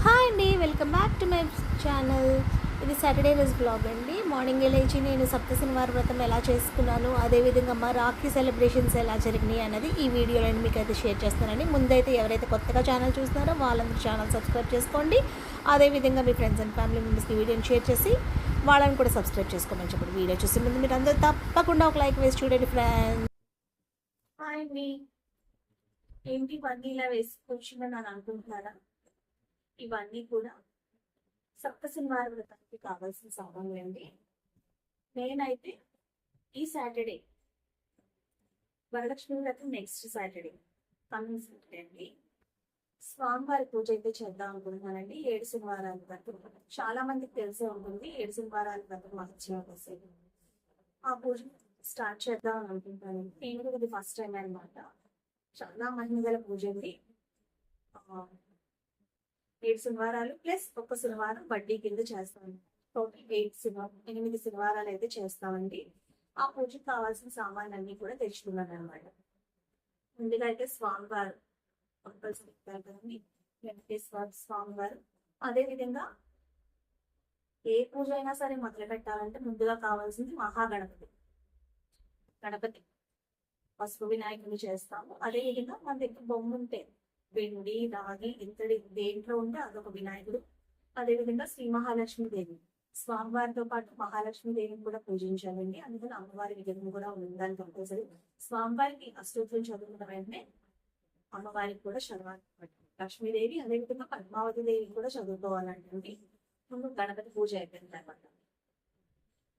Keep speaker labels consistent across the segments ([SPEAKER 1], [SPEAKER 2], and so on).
[SPEAKER 1] Hi అండి welcome back to my channel. ఇది Saturday రోజు బ్లాగ్ అండి. మార్నింగ్ లేచి నేను సప్త శనివార వ్రతం ఎలా చేసుకున్నాను అదేవిధంగా మా రాఖీ సెలబ్రేషన్స్ ఎలా జరిగినాయి అన్నది ఈ వీడియోలో మీకు అయితే షేర్ చేస్తానండి. ముందైతే ఎవరైతే కొత్తగా ఛానల్ చూస్తున్నారో వాళ్ళందరూ ఛానల్ సబ్స్క్రైబ్ చేసుకోండి. అదేవిధంగా మీ ఫ్రెండ్స్ అండ్ ఫ్యామిలీ మెంబర్స్కి వీడియోని షేర్ చేసి వాళ్ళని కూడా సబ్స్క్రైబ్ చేసుకోమని చెప్పండి. వీడియో చూసే ముందు మీరు అందరూ తప్పకుండా ఒక లైక్ వేసి చూడండి ఫ్రెండ్స్ హాయ్ అండి. ఏంటి ఇవన్నీ ఇలా వేసుకొచ్చిందని అని అనుకుంటున్నారా? ఇవన్నీ కూడా సప్త శనివార వ్రతానికి కావాల్సిన సామాన్లు అండి నేనైతే ఈ సాటర్డే వరలక్ష్మి వ్రతం నెక్స్ట్ సాటర్డే కమింగ్ సాటర్డే అండి. స్వామివారి పూజ అయితే చేద్దాం అనుకుంటున్నానండి. ఏడు శనివారాల వరకు. చాలా మందికి తెలిసే ఉంటుంది. ఏడు శనివారాల వరకు మహత్యం అసలు ఆ పూజ స్టార్ట్ చేద్దాం అనుకుంటున్నాను. అనుకుంటాను నేను కూడా ఇది ఫస్ట్ టైం అనమాట చాలా మంది గల పూజ అండి. ఏడు శనివారాలు ప్లస్ ఒక శనివారం వడ్డీ కింద చేస్తాను టోటల్ ఎయిట్ శనివారం ఎనిమిది శనివారాలు అయితే చేస్తామండి. ఆ పూజకి కావాల్సిన సామాన్లు అన్ని కూడా తెచ్చుకున్నాను అనమాట ముందుగా అయితే స్వామివారు కంపల్సరీ ఇస్తారు కదండి వెంకటేశ్వర స్వామివారు. అదేవిధంగా ఏ పూజ అయినా సరే మొదలు పెట్టాలంటే ముందుగా కావాల్సింది మహాగణపతి. గణపతి పసుపు వినాయకుని చేస్తాము. అదేవిధంగా మన దగ్గర బొమ్మ ఉంటే వెండి రాగి ఇంతటి దేంట్లో ఉంటే అదొక వినాయకుడు. అదేవిధంగా శ్రీ మహాలక్ష్మి దేవి. స్వామివారితో పాటు మహాలక్ష్మి దేవిని కూడా పూజించాలండి. అందుకని అమ్మవారి విగ్రహం కూడా ఉందని కంపల్సరీ. స్వామివారికి అష్టోత్తరం చదువుకున్న వెంటనే అమ్మవారికి కూడా చదవాలి లక్ష్మీదేవి అదేవిధంగా పద్మావతి దేవి కూడా చదువుకోవాలంటే ముందు గణపతి పూజ అయిపోయిన తర్వాత.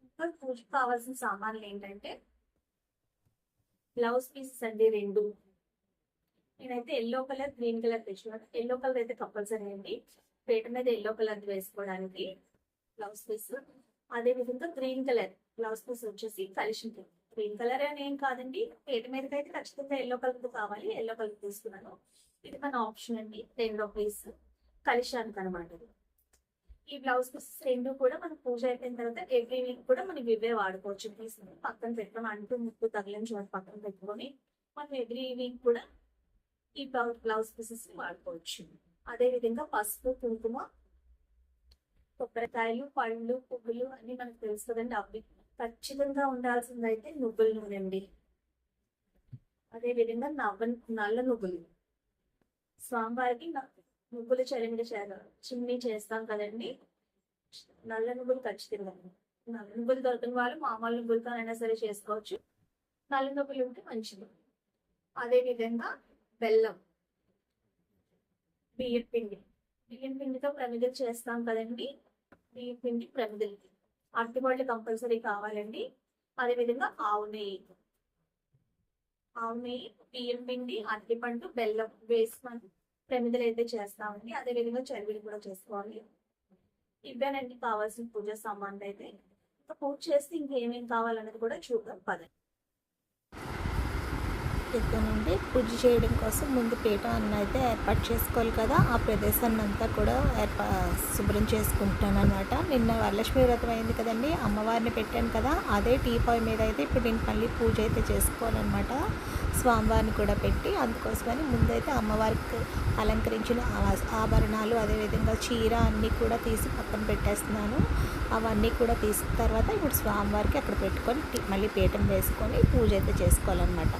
[SPEAKER 1] ఇంకా పూజకు కావాల్సిన సామాన్లు ఏంటంటే బ్లౌజ్ పీసెస్ అండి రెండు. నేనైతే ఎల్లో కలర్ గ్రీన్ కలర్ తెచ్చుకున్నాను. ఎల్లో కలర్ అయితే కంపల్సరీ అండి. పేట మీద ఎల్లో కలర్ వేసుకోవడానికి బ్లౌజ్ పీస్ అదే విధంగా గ్రీన్ కలర్ బ్లౌజ్ పీస్ వచ్చేసి కలిసి గ్రీన్ కలర్ అని ఏం కాదండి. పేట మీదకి అయితే ఖచ్చితంగా ఎల్లో కలర్ కావాలి. ఎల్లో కలర్ తీసుకున్నాను. ఇది మన ఆప్షన్ అండి. రెండో పీస్ కలిశానికి అనమాట ఈ బ్లౌజ్ పీసెస్ రెండు కూడా మనం పూజ అయిపోయిన తర్వాత ఎవ్రీ వీక్ కూడా మనం ఇవే వాడుకోవచ్చు. తీసుకుని పక్కన పెట్టడం అంటూ ముక్కు తగిలిన చోట పక్కన పెట్టుకొని మనం ఎవ్రీ వీక్ కూడా ఈ బ్లౌజ్ పీసెస్ వాడుకోవచ్చు అదే విధంగా పసుపు కుంకుమ కొబ్బరికాయలు పళ్ళు పువ్వులు అన్ని మనకు తెలుసు కదండి. అవి ఖచ్చితంగా ఉండాల్సింది అయితే నువ్వుల నూనె అండి. అదే విధంగా నవ్వ నల్ల నువ్వులు. స్వామివారికి నువ్వులు నువ్వుల చలిమిడి చేయాలి చిమ్మి చేస్తాం కదండి. నల్ల నువ్వులు ఖచ్చితంగా నల్ల నువ్వులు దొరకని వాళ్ళు మామూలు నువ్వులతో అయినా సరే చేసుకోవచ్చు. నల్ల నువ్వులు ఉంటే మంచిది. అదే విధంగా బెల్లం. బియ్యం పిండి. బియ్యం పిండితో ప్రమిదలు చేస్తాం కదండి. బియ్యం పిండి ప్రమిదలు. అరటిపళ్ళు కంపల్సరీ కావాలండి. అదే విధంగా ఆవు నెయ్యి. ఆవు నెయ్యి బియ్యం పిండి అరటిపండు బెల్లం వేసుకొని ప్రమిదలు అయితే చేస్తామండి. అదే విధంగా కూడా చేసుకోవాలి. ఇవ్వనండి కావాల్సిన పూజ సామాన్లు అయితే. పూజ చేస్తే ఇంకేమేమి కావాలన్నది కూడా చూద్దాం. పదండి. దగ్గర నుండి పూజ చేయడం కోసం ముందు పీట అన్న అయితే ఏర్పాటు చేసుకోవాలి కదా. ఆ ప్రదేశాన్ని అంతా కూడా ఏర్పా శుభ్రం చేసుకుంటాను అనమాట నిన్న వరలక్ష్మి వ్రతం అయింది కదండి. అమ్మవారిని పెట్టాను కదా. అదే టీ పాయ్ మీద అయితే ఇప్పుడు నేను మళ్ళీ పూజ అయితే చేసుకోవాలన్నమాట. స్వామివారిని కూడా పెట్టి అందుకోసమని ముందైతే అమ్మవారికి అలంకరించిన ఆభరణాలు అదేవిధంగా చీర అన్నీ కూడా తీసి పక్కన పెట్టేస్తున్నాను. అవన్నీ కూడా తీసిన తర్వాత ఇప్పుడు స్వామివారికి అక్కడ పెట్టుకొని మళ్ళీ పీఠం వేసుకొని పూజ అయితే చేసుకోవాలన్నమాట.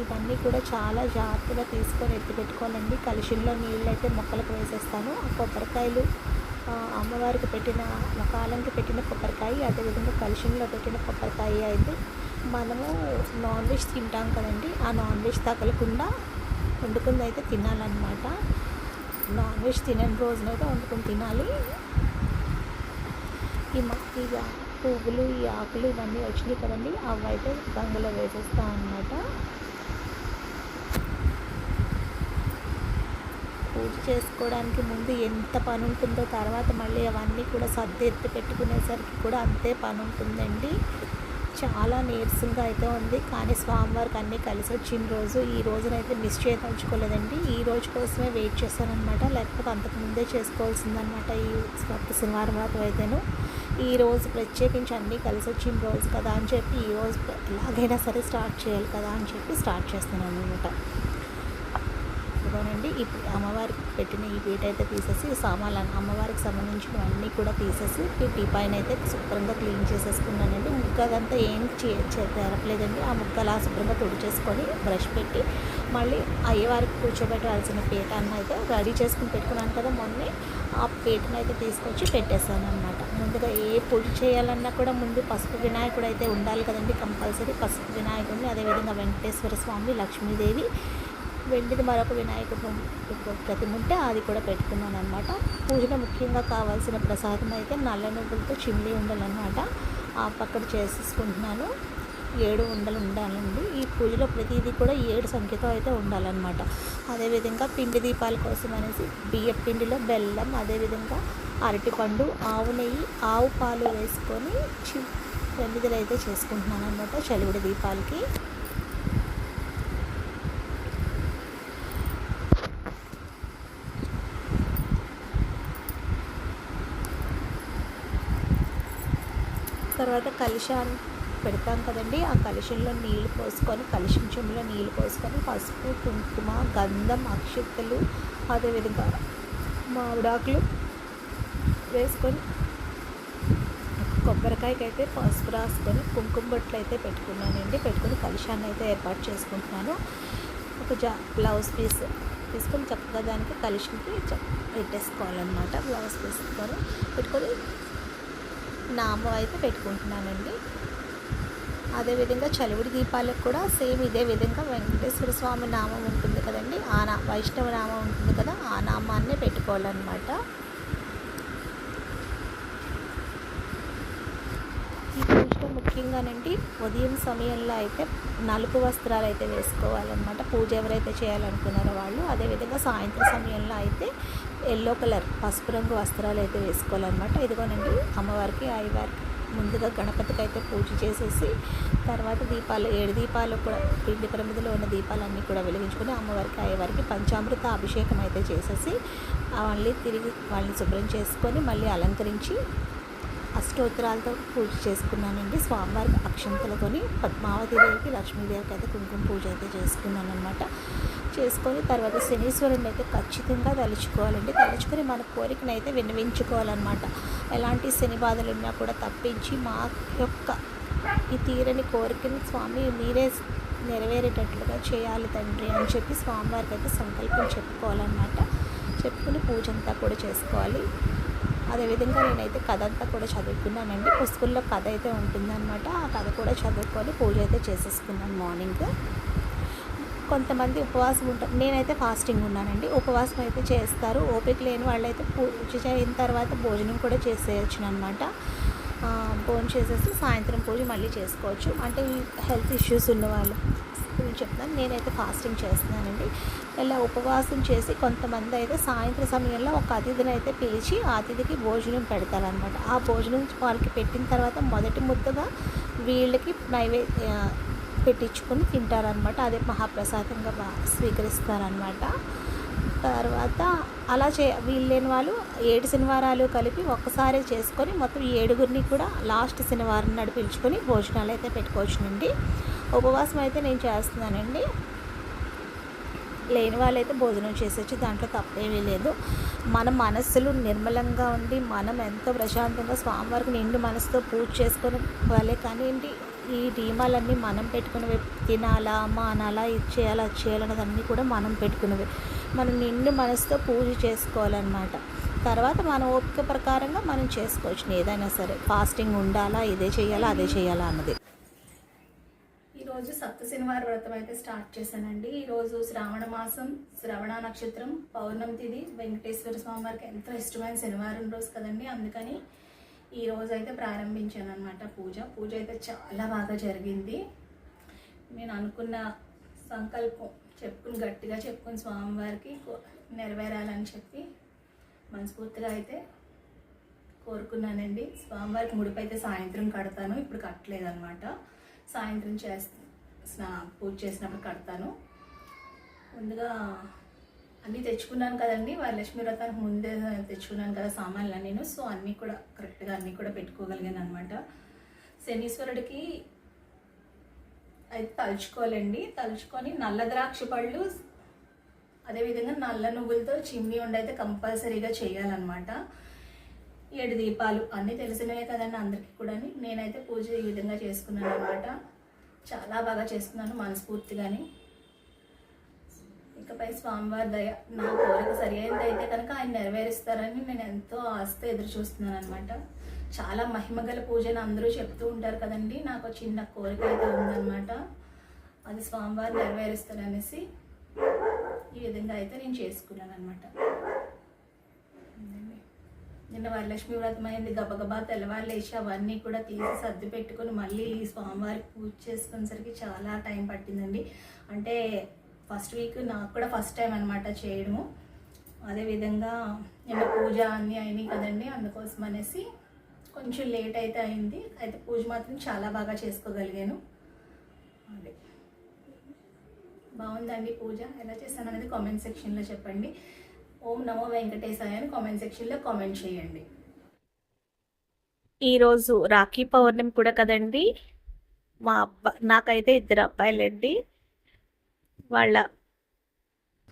[SPEAKER 1] ఇవన్నీ కూడా చాలా జాగ్రత్తగా తీసుకొని ఎత్తి పెట్టుకోవాలండి. నీళ్ళు అయితే మొక్కలకు వేసేస్తాను. ఆ కొబ్బరికాయలు అమ్మవారికి పెట్టిన మకాలంకి పెట్టిన కొబ్బరికాయ అదేవిధంగా కలుషంలో పెట్టిన కొబ్బరికాయ అయితే మనము నాన్ వెజ్ తింటాం కదండి. ఆ నాన్ వెజ్ తగలకుండా వండుకుంది అయితే తినాలన్నమాట. నాన్ వెజ్ తినని రోజునైతే వండుకొని తినాలి. ఈ మా ఈ పువ్వులు ఈ ఆకులు ఇవన్నీ వచ్చినాయి కదండి. అవి అయితే గంగలో వేసేస్తాం అన్నమాట పూజ చేసుకోవడానికి ముందు ఎంత పని ఉంటుందో తర్వాత మళ్ళీ అవన్నీ కూడా సర్దెత్తి పెట్టుకునేసరికి కూడా అంతే పని ఉంటుందండి చాలా నీరసంగా అయితే ఉంది. కానీ స్వామివారికి అన్నీ కలిసి వచ్చిన రోజు ఈ రోజునైతే మిస్ చేయదలుచుకోలేదండి. ఈ రోజు కోసమే వెయిట్ చేశానమాట లేకపోతే అంతకు ముందే చేసుకోవాల్సిందనమాట ఈ సప్త శనివారం వరకు అయితేను. ఈ రోజు ప్రత్యేకించి అన్నీ కలిసి వచ్చిన రోజు కదా అని చెప్పి ఈ రోజు ఎలాగైనా సరే స్టార్ట్ చేయాలి కదా అని చెప్పి స్టార్ట్ చేస్తున్నాను అనమాట ఇదిగోనండి ఇప్పుడు అమ్మవారికి పెట్టిన ఈ పీట అయితే తీసేసి సామాన్లు అమ్మవారికి సంబంధించినవన్నీ కూడా తీసేసి ఈ టీ పైన అయితే శుభ్రంగా క్లీన్ చేసేసుకున్నానండి. ముక్క అదంతా ఏం చే తెరపలేదండి ఆ ముక్క అలా శుభ్రంగా తుడిచేసుకొని బ్రష్ పెట్టి మళ్ళీ అయ్యవారికి కూర్చోబెట్టాల్సిన పీట అన్న అయితే రెడీ చేసుకుని పెట్టుకున్నాను కదా మొన్నే ఆ పీటను అయితే తీసుకొచ్చి పెట్టేశాను అనమాట ముందుగా ఏ పూజ చేయాలన్నా కూడా ముందు పసుపు వినాయకుడు అయితే ఉండాలి కదండి కంపల్సరీ. పసుపు వినాయకుడిని అదేవిధంగా వెంకటేశ్వర స్వామి లక్ష్మీదేవి వెండిది మరొక వినాయకుడు ప్రతిమ ఉంటే అది కూడా పెట్టుకున్నాను అనమాట పూజలో ముఖ్యంగా కావాల్సిన ప్రసాదం అయితే నల్ల నువ్వులతో చిమ్లీ ఉండాలన్నమాట. ఆ పక్కన చేసేసుకుంటున్నాను. ఏడు ఉండలు ఉండాలండి. ఈ పూజలో ప్రతిదీ కూడా ఏడు సంఖ్యతో అయితే ఉండాలన్నమాట. అదేవిధంగా పిండి దీపాల కోసం అనేసి బియ్య పిండిలో బెల్లం అదేవిధంగా అరటిపండు ఆవు నెయ్యి ఆవు పాలు వేసుకొని చి వెన్నిదలు అయితే చేసుకుంటున్నాను అనమాట చలివిడి దీపాలకి. తర్వాత కలుషాన్ని పెడతాం కదండి. ఆ కలుషంలో నీళ్ళు పోసుకొని కలుషం చెంబులో నీళ్ళు పోసుకొని పసుపు కుంకుమ గంధం అక్షింతలు అదేవిధంగా మామిడాకులు వేసుకొని కొబ్బరికాయకి అయితే పసుపు రాసుకొని కుంకుమ బొట్లు అయితే పెట్టుకున్నానండి. పెట్టుకొని కలుషాన్ని అయితే ఏర్పాటు చేసుకుంటున్నాను. ఒక జా బ్లౌజ్ పీస్ తీసుకొని చక్కగా దానికి కలిసికి పెట్టేసుకోవాలన్నమాట. బ్లౌజ్ తీసుకొని పెట్టుకొని నామం అయితే పెట్టుకుంటున్నానండి అదేవిధంగా చలివిడి దీపాలకు కూడా సేమ్ ఇదే విధంగా వెంకటేశ్వర స్వామి నామం ఉంటుంది కదండి. ఆ నా వైష్ణవ నామం ఉంటుంది కదా ఆ నామాన్నే పెట్టుకోవాలన్నమాట. ఈ పూజలో ముఖ్యంగానండి ఉదయం సమయంలో అయితే నలుపు వస్త్రాలు అయితే వేసుకోవాలన్నమాట. పూజ ఎవరైతే చేయాలనుకున్నారో వాళ్ళు. అదేవిధంగా సాయంత్రం సమయంలో అయితే ఎల్లో కలర్ పసుపు రంగు వస్త్రాలు అయితే వేసుకోవాలన్నమాట. ఇదిగోనండి అమ్మవారికి అయ్యవారికి ముందుగా గణపతికి అయితే పూజ చేసేసి తర్వాత దీపాలు ఏడు దీపాలు కూడా పిండి ప్రమిదిలో ఉన్న దీపాలన్నీ కూడా వెలిగించుకొని అమ్మవారికి అయ్యవారికి పంచామృత అభిషేకం అయితే చేసేసి మళ్ళీ తిరిగి వాళ్ళని శుభ్రం చేసుకొని మళ్ళీ అలంకరించి అష్టోత్తరాలతో పూజ చేసుకున్నానండి. స్వామివారికి అక్షంతలతోని పద్మావతి దేవికి లక్ష్మీదేవికి అయితే కుంకుమ పూజ అయితే చేసుకున్నాను అనమాట చేసుకొని తర్వాత శనీశ్వరుని అయితే ఖచ్చితంగా తలుచుకోవాలండి. తలుచుకొని మన కోరికను అయితే విన్నవించుకోవాలన్నమాట. ఎలాంటి శని బాధలు ఉన్నా కూడా తప్పించి మా యొక్క ఈ తీరని కోరికని స్వామి మీరే నెరవేరేటట్లుగా చేయాలి తండ్రి అని చెప్పి స్వామివారికి అయితే సంకల్పం చెప్పుకోవాలన్నమాట. చెప్పుకుని పూజ అంతా కూడా చేసుకోవాలి. అదేవిధంగా నేనైతే కథ అంతా కూడా చదువుకున్నానండి. పుస్తకంలో కథ అయితే ఉంటుందన్నమాట. ఆ కథ కూడా చదువుకొని పూజ అయితే చేసేసుకున్నాను మార్నింగ్. కొంతమంది ఉపవాసం ఉంటారు. నేనైతే ఫాస్టింగ్ ఉన్నానండి. ఉపవాసం అయితే చేస్తారు. ఓపిక లేని వాళ్ళైతే పూజ అయిన తర్వాత భోజనం కూడా చేసేయచ్చు అనమాట భోజనం చేసేసి సాయంత్రం పూజ మళ్ళీ చేసుకోవచ్చు. అంటే హెల్త్ ఇష్యూస్ ఉన్న వాళ్ళు గురించి చెప్తాను నేనైతే ఫాస్టింగ్ చేస్తున్నానండి. ఇలా ఉపవాసం చేసి కొంతమంది అయితే సాయంత్రం సమయంలో ఒక అతిథిని అయితే పిలిచి ఆ అతిథికి భోజనం పెడతారనమాట ఆ భోజనం వాళ్ళకి పెట్టిన తర్వాత మొదటి ముద్దగా వీళ్ళకి నైవేద్య పెట్టించుకొని తింటారనమాట అదే మహాప్రసాదంగా స్వీకరిస్తారనమాట తర్వాత అలా చే వీళ్ళేని వాళ్ళు ఏడు శనివారాలు కలిపి ఒక్కసారే చేసుకొని మొత్తం ఏడుగురిని కూడా లాస్ట్ శనివారం నాడు పిలుచుకొని భోజనాలు అయితే పెట్టుకోవచ్చునండి. ఉపవాసం అయితే నేను చేస్తున్నానండి. లేని వాళ్ళైతే భోజనం చేసేసి దాంట్లో తప్పేమీ లేదు. మన మనస్సులు నిర్మలంగా ఉండి మనం ఎంతో ప్రశాంతంగా స్వామివారికి నిండు మనసుతో పూజ చేసుకొని వాళ్ళే కానివ్వండి ఈ నియమాలన్నీ మనం పెట్టుకునేవి తినాలా మానాలా ఇది చేయాలా అది చేయాలన్నది అన్నీ కూడా మనం పెట్టుకునేవి మనం నిండు మనసుతో పూజ చేసుకోవాలన్నమాట. తర్వాత మన ఓపిక ప్రకారంగా మనం చేసుకోవచ్చు. ఏదైనా సరే. ఫాస్టింగ్ ఉండాలా ఇదే చేయాలా అదే చేయాలా అన్నది.
[SPEAKER 2] ఈరోజు సప్త శనివారం వ్రతం అయితే స్టార్ట్ చేశానండి. ఈరోజు శ్రావణ మాసం శ్రవణ నక్షత్రం పౌర్ణమి తిది వెంకటేశ్వర స్వామి వారికి ఎంతో ఇష్టమైన శనివారం రోజు కదండి. అందుకని ఈ రోజు అయితే ప్రారంభించాను అనమాట పూజ. పూజ అయితే చాలా బాగా జరిగింది. నేను అనుకున్న సంకల్పం చెప్పుకుని గట్టిగా చెప్పుకుని స్వామివారికి నెరవేరాలని చెప్పి మనస్ఫూర్తిగా అయితే కోరుకున్నానండి. స్వామివారికి ముడిపు అయితే సాయంత్రం కడతాను. ఇప్పుడు కట్టలేదు అనమాట సాయంత్రం చేస్తా స్నా పూజ చేసినప్పుడు కడతాను. ముందుగా అన్నీ తెచ్చుకున్నాను కదండి. వరలక్ష్మి వ్రతానికి ముందే తెచ్చుకున్నాను కదా సామాన్లు నేను సో అన్నీ కూడా కరెక్ట్గా అన్నీ కూడా పెట్టుకోగలిగాను అనమాట శనీశ్వరుడికి అయితే తలుచుకోవాలండి. తలుచుకొని నల్ల ద్రాక్ష పళ్ళు అదేవిధంగా నల్ల నువ్వులతో చిమ్ని ఉండి అయితే కంపల్సరీగా చేయాలన్నమాట. ఏడు దీపాలు అన్నీ తెలిసినవే కదండి అందరికీ కూడా నేనైతే పూజ ఈ విధంగా చేసుకున్నాను అనమాట చాలా బాగా చేసుకున్నాను మనస్ఫూర్తిగానే. ఇకపై స్వామివారి దయ నా కోరిక సరి అయింది అయితే కనుక ఆయన నెరవేరుస్తారని నేను ఎంతో ఆస్తి ఎదురు చూస్తున్నాను అనమాట చాలా మహిమగల పూజను అందరూ చెప్తూ ఉంటారు కదండి నాకు చిన్న కోరిక అయితే ఉందన్నమాట. అది స్వామివారు నెరవేరుస్తారనేసి ఈ విధంగా అయితే నేను చేసుకున్నాను అనమాట నిన్న వరలక్ష్మి వ్రతం అయింది గబగబా తెల్లవారు లేచి అవన్నీ కూడా తీసి సర్ది పెట్టుకుని మళ్ళీ స్వామివారికి పూజ చేసుకునేసరికి చాలా టైం పట్టిందండి. అంటే ఫస్ట్ వీక్ నాకు కూడా ఫస్ట్ టైం అనమాట చేయడము. అదేవిధంగా నిన్న పూజ అన్నీ అయినాయి కదండి అందుకోసం అనేసి కొంచెం లేట్ అయితే అయింది. అయితే పూజ మాత్రం చాలా బాగా చేసుకోగలిగాను. అదే. బాగుందండి పూజ. ఎలా చేశాను అనేది కామెంట్ సెక్షన్లో చెప్పండి. ఓం నమో వెంకటేశాయ అని కామెంట్ సెక్షన్లో కామెంట్ చేయండి.
[SPEAKER 1] ఈరోజు రాఖీ పౌర్ణమి కూడా కదండి. మా అబ్బా నాకైతే ఇద్దరు అబ్బాయిలండి. వాళ్ళ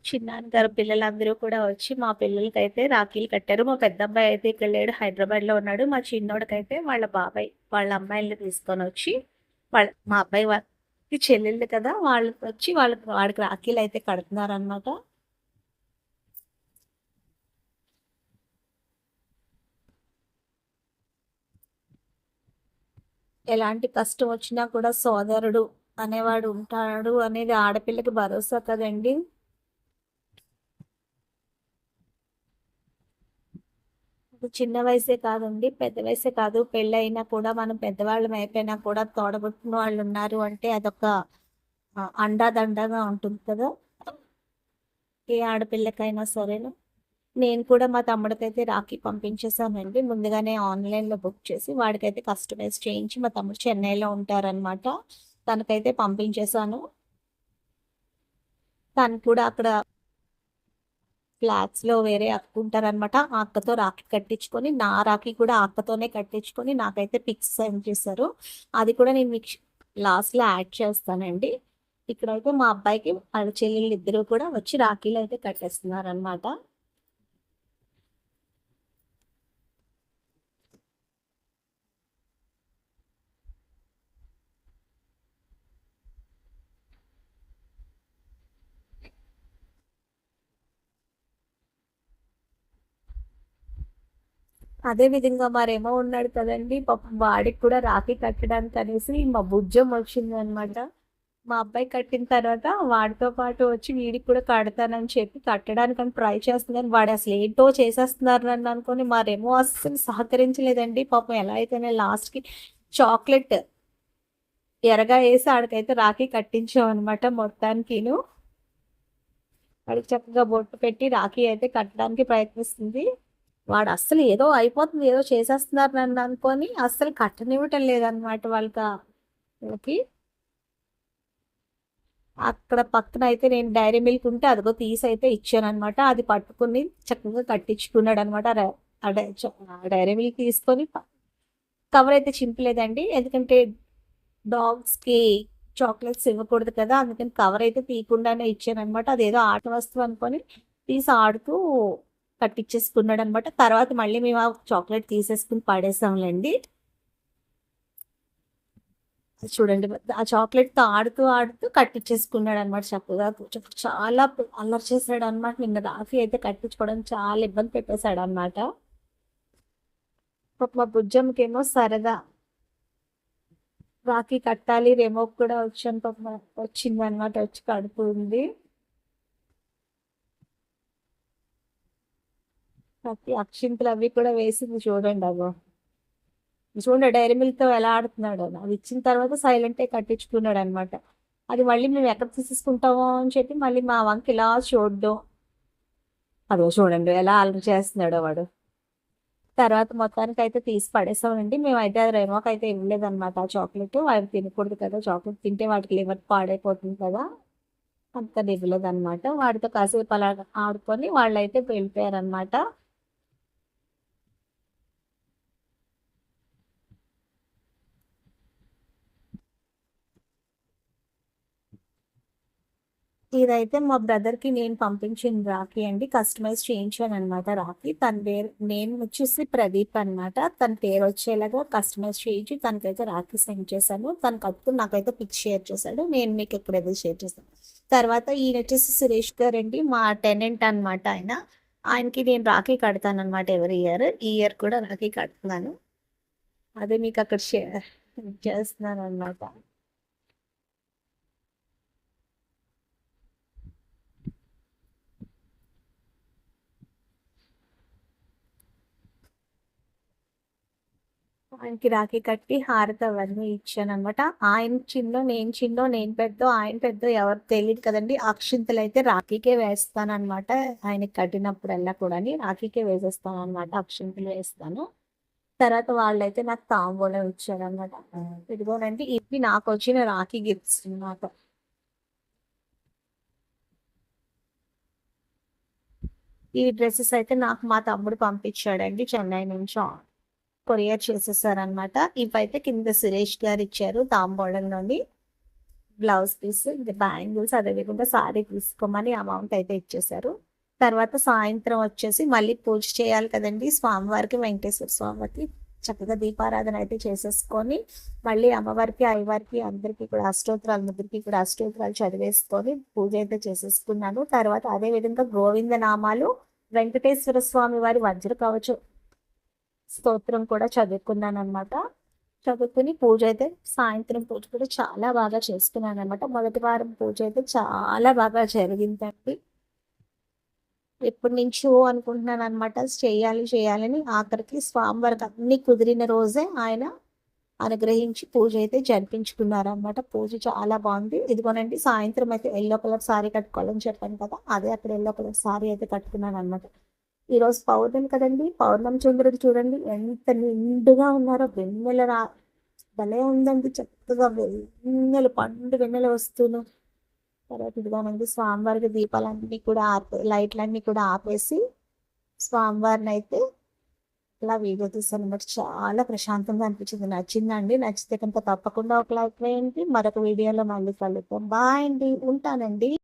[SPEAKER 1] చిన్నాన్నగారు పిల్లలందరూ కూడా వచ్చి మా పిల్లలకైతే రాఖీలు కట్టారు. మా పెద్ద అబ్బాయి అయితే ఇక్కడ లేడు హైదరాబాద్లో ఉన్నాడు. మా చిన్నోడికైతే వాళ్ళ బాబాయ్ వాళ్ళ అమ్మాయిల్ని తీసుకొని వచ్చి వాళ్ళ మా అబ్బాయి వాళ్ళకి చెల్లెళ్ళు కదా వాళ్ళకి వచ్చి వాళ్ళకి వాడికి రాఖీలు అయితే కడుతున్నారు అనమాట ఎలాంటి కష్టం వచ్చినా కూడా సోదరుడు అనేవాడు ఉంటాడు అనేది ఆడపిల్లకి భరోసా కదండి. చిన్న వయసే కాదండి పెద్ద వయసే కాదు. పెళ్ళైనా కూడా మనం పెద్దవాళ్ళం అయిపోయినా కూడా తోడబుట్టిన వాళ్ళు ఉన్నారు అంటే అదొక అండాదండగా ఉంటుంది కదా. ఏ ఆడపిల్లకైనా సరేనా. నేను కూడా మా తమ్ముడికైతే రాఖీ పంపించేసానండి ముందుగానే ఆన్లైన్లో బుక్ చేసి వాడికైతే కస్టమైజ్ చేయించి మా తమ్ముడు చెన్నైలో ఉంటారనమాట తనకైతే పంపించేశాను. తను కూడా అక్కడ ఫ్లాట్స్లో వేరే అక్క ఉంటారనమాట ఆ అక్కతో రాఖీ కట్టించుకొని నా రాఖీ కూడా ఆ అక్కతోనే కట్టించుకొని నాకైతే పిక్స్ సెండ్ చేశారు. అది కూడా నేను మీకు లాస్ట్లో యాడ్ చేస్తానండి. ఇక్కడైతే మా అబ్బాయికి వాళ్ళ చెల్లెళ్ళు ఇద్దరు కూడా వచ్చి రాఖీలు అయితే కట్టేస్తున్నారు అదే విధంగా మరేమో ఉన్నాడు కదండి. పాపం వాడికి కూడా రాఖీ కట్టడానికి అనేసి మా బుజ్జం వచ్చింది అనమాట మా అబ్బాయి కట్టిన తర్వాత వాడితో పాటు వచ్చి వీడికి కూడా కడతానని చెప్పి కట్టడానికి అని ట్రై చేస్తున్నాను వాడు అసలు ఏంటో చేసేస్తున్నారు నన్ను అనుకుని మరేమో అసలు సహకరించలేదండి. పాపం ఎలా అయితేనే లాస్ట్కి చాక్లెట్ ఎరగా వేసి ఆడికైతే రాఖీ కట్టించాం అనమాట మొత్తానికిను. వాడికి చక్కగా బొట్టు పెట్టి రాఖీ అయితే కట్టడానికి ప్రయత్నిస్తుంది. వాడు అస్సలు ఏదో అయిపోతుంది ఏదో చేసేస్తున్నారు నన్ను అనుకొని అస్సలు కట్టనివ్వటం లేదనమాట వాళ్ళకి. వాళ్ళకి అక్కడ పక్కన అయితే నేను డైరీ మిల్క్ ఉంటే అదిగో తీసి అయితే ఇచ్చాను అనమాట అది పట్టుకుని చక్కగా కట్టించుకున్నాడు అనమాట డైరీ మిల్క్ తీసుకొని కవర్ అయితే చింపలేదండి. ఎందుకంటే డాగ్స్కి చాక్లెట్స్ ఇవ్వకూడదు కదా అందుకని కవర్ అయితే తీయకుండానే ఇచ్చాను అనమాట అదేదో ఆట వస్తువు అనుకొని తీసి ఆడుతూ కట్టించేసుకున్నాడు అనమాట తర్వాత మళ్ళీ మేము ఆ చాక్లెట్ తీసేసుకుని పడేసాంలేండి. చూడండి ఆ చాక్లెట్తో ఆడుతూ ఆడుతూ కట్టించేసుకున్నాడు అనమాట చక్కగా కూర్చో- చాలా అల్లరి చేశాడు అనమాట నిన్న రాఫీ అయితే కట్టించుకోవడం చాలా ఇబ్బంది పెట్టేశాడు అనమాట మా బుజ్జమ్మకేమో సరదా. రాఖీ కట్టాలి రేమో కూడా వచ్చాను పాపం వచ్చింది అనమాట వచ్చి కడుపుంది ప్రతి అక్షింతలు అవి కూడా వేసింది చూడండి అగో చూడండి డైరీ మిల్క్తో ఎలా ఆడుతున్నాడు. అది ఇచ్చిన తర్వాత సైలెంట్ కట్టించుకున్నాడు అనమాట అది మళ్ళీ మేము ఎక్కడ తీసేసుకుంటామో అని చెప్పి మళ్ళీ మా వంక ఇలా చూడడం. అదో చూడండి ఎలా అలరి చేస్తున్నాడో వాడు. తర్వాత మొత్తానికి అయితే తీసి పడేసామండి. మేమైతే అది రేమోకి అయితే ఇవ్వలేదు అనమాట ఆ చాక్లెట్. అవి తినకూడదు కదా చాక్లెట్ తింటే వాటికి లివర్ పాడైపోతుంది కదా. అంత ఇవ్వలేదు అనమాట వాడితో కాసేపు అలా ఆడుకొని వాళ్ళు అయితే ఇదైతే మా బ్రదర్కి నేను పంపించిన రాఖీ అండి. కస్టమైజ్ చేయించాను అనమాట రాఖీ. తన పేరు నేను వచ్చేసి ప్రదీప్ అనమాట తన పేరు వచ్చేలాగా కస్టమైజ్ చేయించి తనకైతే రాఖీ సెండ్ చేశాను. తన కట్టుకుని నాకైతే పిక్ షేర్ చేశాడు. నేను మీకు ఎక్కడైతే షేర్ చేశాను తర్వాత ఈయన వచ్చేసి సురేష్ గారు అండి. మా టెనెంట్ అన్నమాట ఆయన. ఆయనకి నేను రాఖీ కడతాను అనమాట ఎవరి ఇయర్. ఈ ఇయర్ కూడా రాఖీ కడుతున్నాను. అదే మీకు అక్కడ షేర్ చేస్తున్నాను అనమాట ఆయనకి రాఖీ కట్టి హారతి అవన్నీ ఇచ్చాను అనమాట ఆయన చిన్నో నేను చిన్నో నేను పెద్దో ఆయన పెద్దో ఎవరు తెలియదు కదండి. అక్షింతలు అయితే రాఖీకే వేస్తాను అనమాట ఆయనకి కట్టినప్పుడల్లా కూడా రాఖీకే వేసేస్తాను అనమాట అక్షింతలు వేస్తాను. తర్వాత వాళ్ళైతే నాకు తాంబూలం ఇచ్చారు అనమాట ఇదిగోనండి ఇవి నాకు వచ్చిన రాఖీ గిఫ్ట్స్ అన్నమాట. ఈ డ్రెస్సెస్ అయితే నాకు మా తమ్ముడు పంపించాడండి చెన్నై నుంచి కొరియర్ చేసేసారనమాట ఇవైతే కింద సురేష్ గారు ఇచ్చారు తాంబూలం నుండి. బ్లౌజ్ పీస్ బ్యాంగిల్స్ అదేవిధంగా సారీ తీసుకోమని అమౌంట్ అయితే ఇచ్చేసారు. తర్వాత సాయంత్రం వచ్చేసి మళ్ళీ పూజ చేయాలి కదండి. స్వామివారికి వెంకటేశ్వర స్వామికి చక్కగా దీపారాధన అయితే చేసేసుకొని మళ్ళీ అమ్మవారికి అయ్యవారికి అందరికీ కూడా అష్టోత్తరాలు ముగ్గురికి కూడా అష్టోత్తరాలు చదివేసుకొని పూజ అయితే చేసేసుకున్నాను. తర్వాత అదే విధంగా గోవింద నామాలు వెంకటేశ్వర స్వామి వారి వజ్ర కవచం స్తోత్రం కూడా చదువుకున్నాను అనమాట చదువుకుని పూజ అయితే సాయంత్రం పూజ కూడా చాలా బాగా చేసుకున్నాను అనమాట మొదటి వారం పూజ అయితే చాలా బాగా జరిగిందండి. ఎప్పటి నుంచో అనుకుంటున్నాను అనమాట చేయాలి చేయాలని. ఆఖరికి స్వామివారికి అన్ని కుదిరిన రోజే ఆయన అనుగ్రహించి పూజ అయితే జరిపించుకున్నారనమాట పూజ చాలా బాగుంది. ఇదిగోనండి సాయంత్రం అయితే ఎల్లో కలర్ సారీ కట్టుకోవాలని చెప్పాను కదా అదే అక్కడ ఎల్లో కలర్ సారీ అయితే కట్టుకున్నాను అనమాట ఈరోజు పౌర్ణమి కదండి. పౌర్ణమి చంద్రుడు చూడండి. ఎంత నిండుగా ఉన్నారో. వెన్నెల రా భలే ఉందండి. చక్కగా వెన్నెలు పండు వెన్నెల వస్తూను తర్వాత ఇదిగోనండి స్వామివారికి దీపాలన్నీ కూడా ఆపే లైట్లన్నీ కూడా ఆపేసి స్వామివారిని అయితే ఇట్లా వీడియో తీసాను అనమాట చాలా ప్రశాంతంగా అనిపించింది. నచ్చిందండి. నచ్చితే కనుక తప్పకుండా ఒక లైక్ వేయండి. మరొక వీడియోలో మళ్ళీ కలుద్దాం. బాయ్ అండి. ఉంటానండి.